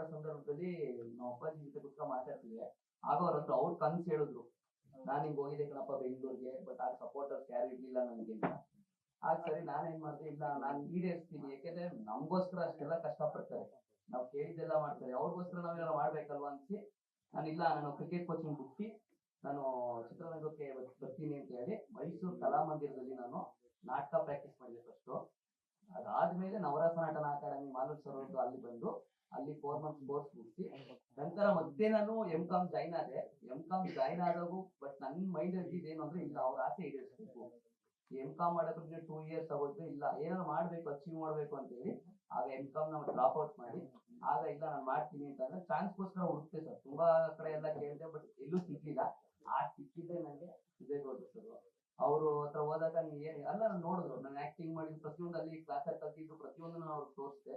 ಮಾಡೋ ಸಂದರ್ಭದಲ್ಲಿ ನಮ್ಮ ಅಪ್ಪಾಜಿ ಜೊತೆ ಕುತ್ಕೊಂಡು ಮಾತಾಡ್ತಿದ್ದೆ. ಆಗ ಅವ್ರ ಹತ್ರ ಅವ್ರ ಕನ್ಸು ಹೇಳಿದ್ರು, ನಾನು ಹಿಂಗ್ ಹೋಗಿದ್ದೆ ಕಣಪ್ಪ ಬೆಂಗಳೂರಿಗೆ ಬಟ್ ಆಗ ಸಪೋರ್ಟರ್ಸ್ ಯಾರು ಇರ್ಲಿಲ್ಲ ನನಗೆ ಆಗ ಸರಿ ನಾನೇನ್ ಮಾಡಿದೆ, ಇಲ್ಲ ನಾನು ಈಡೇರಿಸ್ತೀನಿ, ಯಾಕೆಂದ್ರೆ ನಮಗೋಸ್ಕರ ಅಷ್ಟೆಲ್ಲ ಕಷ್ಟಪಡ್ತಾರೆ. ನಾವು ಕೇಳಿದ್ದೆಲ್ಲ ಮಾಡ್ತಾರೆ, ಅವ್ರಿಗೋಸ್ಕರ ನಾವೇನೋ ಮಾಡ್ಬೇಕಲ್ವಾ ಅನ್ಸಿ, ನಾನು ಇಲ್ಲ, ನಾನು ಕ್ರಿಕೆಟ್ ಕೋಚಿಂಗ್ ಹುಟ್ಟಿ ನಾನು ಚಿತ್ರರಂಗಕ್ಕೆ ಬರ್ತೀನಿ ಅಂತ ಹೇಳಿ ಮೈಸೂರು ಕಲಾಮಂದಿರದಲ್ಲಿ ನಾನು ನಾಟಕ ಪ್ರಾಕ್ಟೀಸ್ ಮಾಡಿದೆ ಅವ್ರದ್ದು ಅಲ್ಲಿ ಬಂದು ಅಲ್ಲಿ ಫೋರ್ ಮಂತ್ಸ್ ಕೋರ್ಸ್ ಮುಗಿಸಿ, ನಂತರ ಮತ್ತೆ ನಾನು ಎಂ ಕಾಮ್ ಜಾಯ್ನ್ ಆದೆ ಎಂ ಕಾಮ್ ಜಾಯ್ನ್ ಆದಾಗೂ ಬಟ್ ನನ್ನ ಮೈಂಡ್ ಇದೇನು ಅಂದ್ರೆ ಇಲ್ಲ, ಅವ್ರ ಆಸೆ ಈಡೇರಿಸ್ಬೇಕು. ಎಂ ಕಾಮ್ ಮಾಡೋಕೆ ಟೂ ಇಯರ್ಸ್ ಆಗೋಯ್ತು ಇಲ್ಲ, ಏನಾದ್ರು ಮಾಡ್ಬೇಕು ಅಚೀವ್ ಮಾಡ್ಬೇಕು ಅಂತ ಹೇಳಿ ಆಗ ಎಂ ಕಾಮ್ ನಾವು ಡ್ರಾಪ್ ಔಟ್ ಮಾಡಿ, ಆಗ ಇಲ್ಲ, ನಾನು ಮಾಡ್ತೀನಿ ಅಂತ ಅಂದ್ರೆ ಚಾನ್ಸ್ಗೋಸ್ಕರ ಹುಡುಕ್ತೆ ಸರ್. ತುಂಬಾ ಕಡೆ ಎಲ್ಲ ಕೇಳಿದೆ ಬಟ್ ಎಲ್ಲೂ ಸಿಕ್ಕಿಲ್ಲ ಆ ಸಿಕ್ಕಿದ್ದೆ ನನಗೆ ಗೊತ್ತು ಸರ್. ಅವರು ಹತ್ರ ಹೋದಾಗ ನೀವು ಏನು, ಅಲ್ಲ ನೋಡಿದ್ರು. ನಾನು ಆಕ್ಟಿಂಗ್ ಮಾಡಿದ ಪ್ರತಿಯೊಂದು ಅಲ್ಲಿ ಕ್ಲಾಸಲ್ಲಿ ಕಲ್ತಿದ್ದು ಪ್ರತಿಯೊಂದು ನಾನು ಅವ್ರಿಗೆ ತೋರಿಸಿದೆ.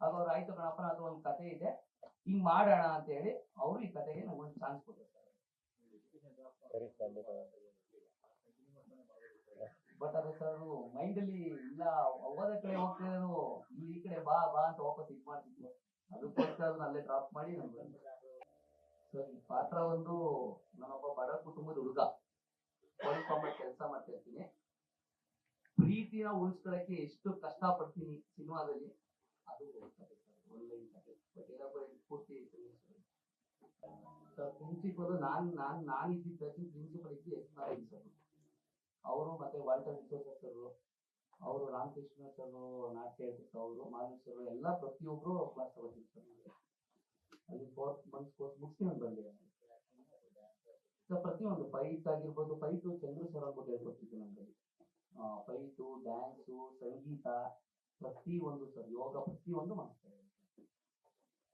ಆಗ ಅವ್ರು ಆಯ್ತು ಕಣಪ್ಪ ಅದು ಒಂದು ಕತೆ ಇದೆ. ಹಿಂಗ್ ಮಾಡೋಣ ಅಂತ ಹೇಳಿ ಅವರು ಈ ಕತೆಗೆ ನಮ್ಗೊಂದು ಚಾನ್ಸ್ ಖಂಡಿತ ಬಟ್ ಅದು ಸರ್ ಮೈಂಡ್ ಅಲ್ಲಿ ಇಲ್ಲ. ಹೋದ ಕಡೆ ಹೋಗ್ತಿರೋದು ಈ ಕಡೆ ಬಾ ಬಾ ಅಂತ ವಾಪಸ್ ಇದ್ ಮಾಡ್ತಿದ್ವಿ. ಅದಕ್ಕೋಸ್ಕರ ಅಲ್ಲೇ ಡ್ರಾಪ್ ಮಾಡಿ ನಮ್ಗೆ ಸರ್ ಈ ಪಾತ್ರ ಒಂದು ನಾನೊಬ್ಬ ಬಡ ಕುಟುಂಬದ ಹುಡುಗ. ಕಾಂಬಟ್ ಕೆಲಸ ಮಾಡ್ತಾ ಇರ್ತೀನಿ. ಪ್ರೀತಿನ ಉಳಿಸ್ಕೊಳಕ್ಕೆ ಎಷ್ಟು ಕಷ್ಟ ಪಡ್ತೀನಿ ಸಿನಿಮಾದಲ್ಲಿ. ಪ್ರಿನ್ಸಿಪಲ್ ನಾನ್ ನಾನ್ ನಾನ್ ಇದ್ದಿದ್ದ ಪ್ರಿನ್ಸಿಪಲ್ ಇದ್ದು ಎಸ್ ಸರ್ ಅವರು ಮತ್ತೆ ವಾಲ್ಟರ್ ವಿಶ್ವೇಶ್ವರ ಸರ್ ಅವರು ರಾಮಕೃಷ್ಣ ಸರ್ ನಾಟ್ಯ ಅವರು ಮಾನವ್ ಎಲ್ಲ ಪ್ರತಿಯೊಬ್ರು ಕ್ಲಾಸ್ ತಗೋತಿದ್ರು ಸರ್ ಅಲ್ಲಿ ಫೋರ್ತ್ ಮಂತ್ಸ್ ಕೋರ್ಸ್ ಮುಗಿಸಿ ನಾನು ಬಂದೆ ಪ್ರತಿಯೊಂದು ಫೈಟ್ ಆಗಿರ್ಬೋದು ಫೈಟು ಚಂದ್ರು ಸರ್ ಅಂದ್ಬಿಟ್ಟು ಹೇಳ್ಕೊಡ್ತಿದ್ರು ನಮ್ಗೆ ಫೈಟು ಡ್ಯಾನ್ಸು ಸಂಗೀತ ಪ್ರತಿ ಒಂದು ಸರ್ ಯೋಗ ಪ್ರತಿಯೊಂದು ಮಾಡ್ತಾರೆ